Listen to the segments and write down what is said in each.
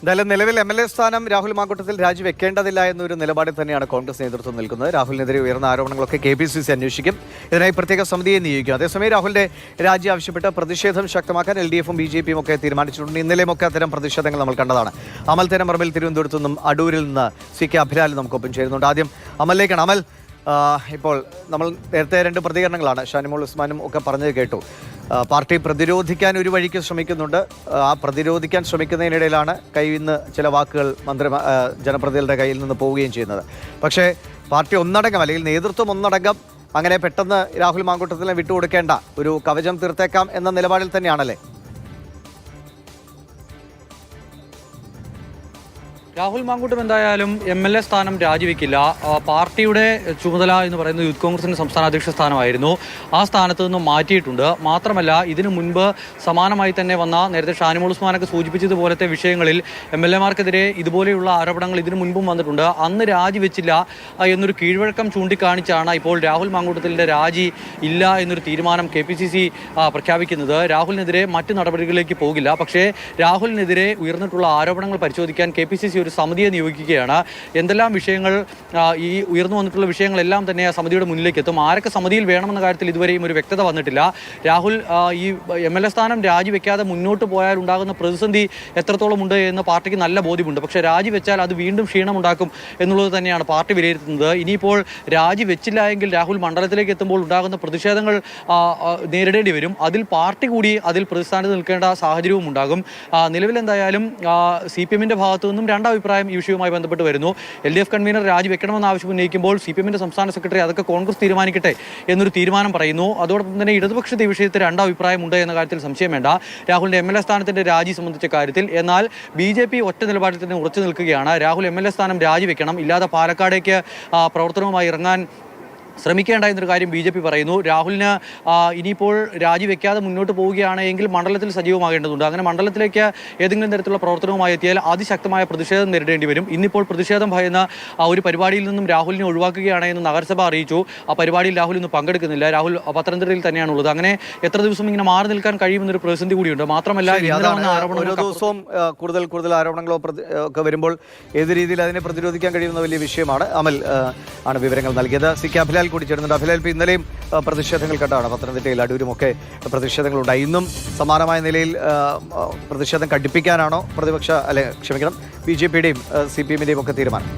എന്തായാലും നിലവിൽ M L A സ്ഥാനം രാഹുൽ മാങ്കൂട്ടത്തിൽ രാജിവെക്കേണ്ടതില്ല എന്നൊരു നിലപാടിൽ തന്നെയാണ് കോൺഗ്രസ് നേതൃത്വം നിൽക്കുന്നത്. രാഹുലിനെതിരെ ഉയർന്ന ആരോപണങ്ങളൊക്കെ കെ പി സി സി അന്വേഷിക്കും. ഇതിനായി പ്രത്യേക സമിതിയെ നിയോഗിക്കും. അതേസമയം രാഹുലിന്റെ രാജി ആവശ്യപ്പെട്ട് പ്രതിഷേധം ശക്തമാക്കാൻ എൽ ഡി എഫും ബി ജെ പിയും ഒക്കെ തീരുമാനിച്ചിട്ടുണ്ട്. ഇന്നലെയുമൊക്കെ അത്തരം പ്രതിഷേധങ്ങൾ നമ്മൾ കണ്ടതാണ്. അമൽ തേനമറമ്പിൽ തിരുവനന്തപുരത്തു നിന്നും അടൂരിൽ നിന്ന് സി കെ അഭിലാൽ നമുക്കൊപ്പം ചേരുന്നുണ്ട്. ആദ്യം അമലിലേക്കാണ്. അമൽ ഇപ്പോൾ നമ്മൾ നേരത്തെ രണ്ട് പ്രതികരണങ്ങളാണ് ഷാനിമോൾ ഉസ്മാനും ഒക്കെ പറഞ്ഞത് കേട്ടു. പാർട്ടി പ്രതിരോധിക്കാൻ ഒരു വഴിക്ക് ശ്രമിക്കുന്നുണ്ട്. ആ പ്രതിരോധിക്കാൻ ശ്രമിക്കുന്നതിനിടയിലാണ് കയ്യിൽ നിന്ന് ചില വാക്കുകൾ മന്ത്രി ജനപ്രതിനിധികളുടെ കയ്യിൽ നിന്ന് പോവുകയും ചെയ്യുന്നത്. പക്ഷേ പാർട്ടി ഒന്നടങ്കം അല്ലെങ്കിൽ നേതൃത്വം ഒന്നടങ്കം അങ്ങനെ പെട്ടെന്ന് രാഹുൽ മാങ്കൂട്ടത്തിനെ വിട്ടുകൊടുക്കേണ്ട ഒരു കവചം തീർത്തേക്കാം എന്ന നിലപാടിൽ തന്നെയാണല്ലേ? രാഹുൽ മാങ്കൂട്ടം എന്തായാലും എം എൽ എ സ്ഥാനം രാജിവെക്കില്ല. പാർട്ടിയുടെ ചുമതല എന്ന് പറയുന്നത് യൂത്ത് കോൺഗ്രസിന്റെ സംസ്ഥാന അധ്യക്ഷ സ്ഥാനമായിരുന്നു. ആ സ്ഥാനത്ത് നിന്ന് മാറ്റിയിട്ടുണ്ട്. മാത്രമല്ല ഇതിനു മുൻപ് സമാനമായി തന്നെ വന്ന നേരത്തെ ഷാനിമോൾ ഉസ്മാനൊക്കെ സൂചിപ്പിച്ചതുപോലത്തെ വിഷയങ്ങളിൽ എം എൽ എമാർക്കെതിരെ ഇതുപോലെയുള്ള ആരോപണങ്ങൾ ഇതിനു മുൻപും വന്നിട്ടുണ്ട്. അന്ന് രാജിവെച്ചില്ല എന്നൊരു കീഴ്വഴക്കം ചൂണ്ടിക്കാണിച്ചാണ് ഇപ്പോൾ രാഹുൽ മാങ്കൂട്ടത്തിന്റെ രാജി ഇല്ല എന്നൊരു തീരുമാനം കെ പി സി സി പ്രഖ്യാപിക്കുന്നത്. രാഹുലിനെതിരെ മറ്റു നടപടികളിലേക്ക് പോകില്ല. പക്ഷേ രാഹുലിനെതിരെ ഉയർന്നിട്ടുള്ള ആരോപണങ്ങൾ പരിശോധിക്കാൻ കെ പി സി സി ഒരു സമിതിയെ നിയോഗിക്കുകയാണ്. എന്തെല്ലാം വിഷയങ്ങൾ ഈ ഉയർന്നു വന്നിട്ടുള്ള വിഷയങ്ങളെല്ലാം തന്നെ ആ സമിതിയുടെ മുന്നിലേക്ക് എത്തും ആരൊക്കെ സമിതിയിൽ വേണമെന്ന കാര്യത്തിൽ ഇതുവരെയും ഒരു വ്യക്തത വന്നിട്ടില്ല. രാഹുൽ ഈ എം എൽ എ സ്ഥാനം രാജിവെക്കാതെ മുന്നോട്ട് പോയാൽ ഉണ്ടാകുന്ന പ്രതിസന്ധി എത്രത്തോളം ഉണ്ട് എന്ന് പാർട്ടിക്ക് നല്ല ബോധ്യമുണ്ട്. പക്ഷേ രാജിവെച്ചാൽ അത് വീണ്ടും ക്ഷീണമുണ്ടാക്കും എന്നുള്ളത് തന്നെയാണ് പാർട്ടി വിലയിരുത്തുന്നത്. ഇനിയിപ്പോൾ രാജിവെച്ചില്ല എങ്കിൽ രാഹുൽ മണ്ഡലത്തിലേക്ക് എത്തുമ്പോൾ ഉണ്ടാകുന്ന പ്രതിഷേധങ്ങൾ നേരിടേണ്ടി വരും. അതിൽ പാർട്ടി കൂടി അതിൽ പ്രതിസ്ഥാനത്ത് നിൽക്കേണ്ട സാഹചര്യവും ഉണ്ടാകും. നിലവിലെന്തായാലും സി പി എമ്മിന്റെ ഭാഗത്തു നിന്നും രണ്ടഭിപ്രായം ഈ വിഷയവുമായി ബന്ധപ്പെട്ട് വരുന്നു. എൽ ഡി എഫ് കൺവീനർ രാജിവെക്കണമെന്ന് ആവശ്യം ഉന്നയിക്കുമ്പോൾ സി പി എമ്മിന്റെ സംസ്ഥാന സെക്രട്ടറി അതൊക്കെ കോൺഗ്രസ് തീരുമാനിക്കട്ടെ എന്നൊരു തീരുമാനം പറയുന്നു. അതോടൊപ്പം തന്നെ ഇടതുപക്ഷത്തെ ഈ വിഷയത്തിൽ രണ്ടഭിപ്രായം ഉണ്ട് എന്ന കാര്യത്തിൽ സംശയം വേണ്ട. രാഹുലിന്റെ എം എൽ എ സ്ഥാനത്തിന്റെ രാജി സംബന്ധിച്ച കാര്യത്തിൽ എന്നാൽ ബി ജെ പി ഒറ്റ നിലപാടിൽ തന്നെ ഉറച്ചു നിൽക്കുകയാണ്. രാഹുൽ എം എൽ എ സ്ഥാനം രാജിവെക്കണം ഇല്ലാതെ പാലക്കാടേക്ക് പ്രവർത്തനവുമായി ഇറങ്ങാൻ ശ്രമിക്കേണ്ട എന്നൊരു കാര്യം ബി ജെ പി പറയുന്നു. രാഹുലിന് ഇനിയിപ്പോൾ രാജിവെക്കാതെ മുന്നോട്ട് പോവുകയാണ് എങ്കിൽ മണ്ഡലത്തിൽ സജീവമാകേണ്ടതുണ്ട്. അങ്ങനെ മണ്ഡലത്തിലേക്ക് ഏതെങ്കിലും തരത്തിലുള്ള പ്രവർത്തനവുമായി എത്തിയാൽ അതിശക്തമായ പ്രതിഷേധം നേരിടേണ്ടി വരും. ഇന്നിപ്പോൾ പ്രതിഷേധം ഭയന്ന ഒരു പരിപാടിയിൽ നിന്നും രാഹുലിനെ ഒഴിവാക്കുകയാണ് എന്ന് നഗരസഭ അറിയിച്ചു. ആ പരിപാടിയിൽ രാഹുൽ ഇന്ന് പങ്കെടുക്കുന്നില്ല. രാഹുൽ പത്തനംതിട്ടയിൽ തന്നെയാണുള്ളത്. അങ്ങനെ എത്ര ദിവസം ഇങ്ങനെ മാറി നിൽക്കാൻ കഴിയുമെന്നൊരു പ്രതിസന്ധി കൂടിയുണ്ട്. മാത്രമല്ല ഓരോ ദിവസവും കൂടുതൽ കൂടുതൽ ആരോപണങ്ങളോ ഒക്കെ വരുമ്പോൾ ഏത് രീതിയിൽ അതിനെ പ്രതിരോധിക്കാൻ കഴിയുന്ന വലിയ വിഷയമാണ്. അമൽ ആണ് വിവരങ്ങൾ നൽകിയത്. സി കെ അഭിലാൽ കൂടി ചേരുന്നുണ്ട് ഇപ്പോൾ ഇന്നലെയും പ്രതിഷേധങ്ങൾ കണ്ടാണ്. പത്തനംതിട്ടയിൽ അടൂരുമൊക്കെ പ്രതിഷേധങ്ങളുണ്ടായി. ഇന്നും സമാനമായ നിലയിൽ പ്രതിഷേധം കടുപ്പിക്കാനാണോ പ്രതിപക്ഷ അല്ലെ ക്ഷമിക്കണം ബി ജെ പിയുടെയും സി പി എമ്മിന്റെയും ഒക്കെ തീരുമാനം?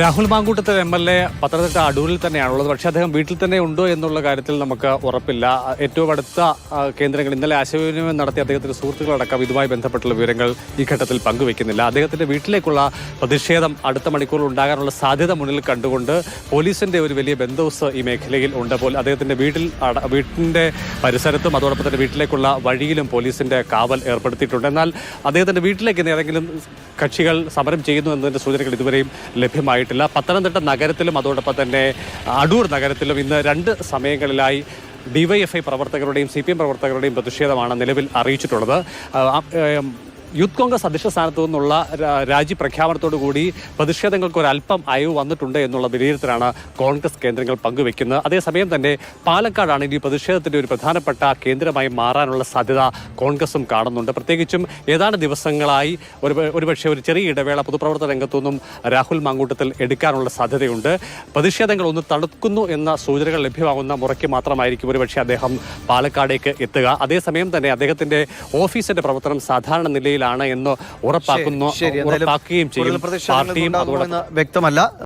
രാഹുൽ മാങ്കൂട്ടത്തെ എം എൽ എ പത്തനംതിട്ട അടൂരിൽ തന്നെയാണുള്ളത്. പക്ഷേ അദ്ദേഹം വീട്ടിൽ തന്നെ ഉണ്ടോ എന്നുള്ള കാര്യത്തിൽ നമുക്ക് ഉറപ്പില്ല. ഏറ്റവും അടുത്ത കേന്ദ്രങ്ങൾ ഇന്നലെ ആശയവിനിമയം നടത്തിയ അദ്ദേഹത്തിന്റെ സുഹൃത്തുക്കളടക്കം ഇതുമായി ബന്ധപ്പെട്ടുള്ള വിവരങ്ങൾ ഈ ഘട്ടത്തിൽ പങ്കുവെക്കുന്നില്ല അദ്ദേഹത്തിന്റെ വീട്ടിലേക്കുള്ള പ്രതിഷേധം അടുത്ത മണിക്കൂറിൽ ഉണ്ടാകാനുള്ള സാധ്യത മുന്നിൽ കണ്ടുകൊണ്ട് പോലീസിന്റെ ഒരു വലിയ ബന്ധോസ് ഈ മേഖലയിൽ ഉണ്ട്. അപ്പോൾ അദ്ദേഹത്തിന്റെ വീട്ടിൽ വീട്ടിന്റെ പരിസരത്തും അതോടൊപ്പം തന്നെ വീട്ടിലേക്കുള്ള വഴിയിലും പോലീസിന്റെ കാവൽ ഏർപ്പെടുത്തിയിട്ടുണ്ട്. എന്നാൽ അദ്ദേഹത്തിന്റെ വീട്ടിലേക്ക് ഏതെങ്കിലും കക്ഷികൾ സമരം ചെയ്യുന്നു എന്നതിന്റെ സൂചനകൾ ഇതുവരെയും ലഭ്യമായിട്ടില്ല പത്തനംതിട്ട നഗരത്തിലും അതോടൊപ്പം തന്നെ അടൂർ നഗരത്തിലും ഇന്ന് രണ്ട് സമയങ്ങളിലായി ഡിവൈഎഫ്ഐ പ്രവർത്തകരുടെയും സി പി എം പ്രവർത്തകരുടെയും പ്രതിഷേധമാണ് നിലവിൽ അറിയിച്ചിട്ടുള്ളത്. യൂത്ത് കോൺഗ്രസ് അധ്യക്ഷ സ്ഥാനത്തു നിന്നുള്ള രാജി പ്രഖ്യാപനത്തോടു കൂടി പ്രതിഷേധങ്ങൾക്ക് ഒരു അല്പം അയവ് വന്നിട്ടുണ്ട് എന്നുള്ള വിലയിരുത്തലാണ് കോൺഗ്രസ് കേന്ദ്രങ്ങൾ പങ്കുവെക്കുന്നത്. അതേസമയം തന്നെ പാലക്കാടാണ് ഇനി പ്രതിഷേധത്തിന്റെ ഒരു പ്രധാനപ്പെട്ട കേന്ദ്രമായി മാറാനുള്ള സാധ്യത കോൺഗ്രസും കാണുന്നുണ്ട്. പ്രത്യേകിച്ചും ഏതാണ്ട് ദിവസങ്ങളായി ഒരു ഒരുപക്ഷെ ഒരു ചെറിയ ഇടവേള പൊതുപ്രവർത്തന രംഗത്തുനിന്നും രാഹുൽ മാങ്കൂട്ടത്തിൽ എടുക്കാനുള്ള സാധ്യതയുണ്ട്. പ്രതിഷേധങ്ങൾ ഒന്ന് തടുക്കുന്നു എന്ന സൂചനകൾ ലഭ്യമാകുന്ന മുറയ്ക്ക് മാത്രമായിരിക്കും ഒരുപക്ഷെ അദ്ദേഹം പാലക്കാടേക്ക് എത്തുക. അതേസമയം തന്നെ അദ്ദേഹത്തിന്റെ ഓഫീസിന്റെ പ്രവർത്തനം സാധാരണ നിലയിലാണ് എന്ന് ഉറപ്പാക്കുന്നു ഉറപ്പാക്കുകയും ചെയ്യും പാർട്ടിയും വ്യക്തമല്ല.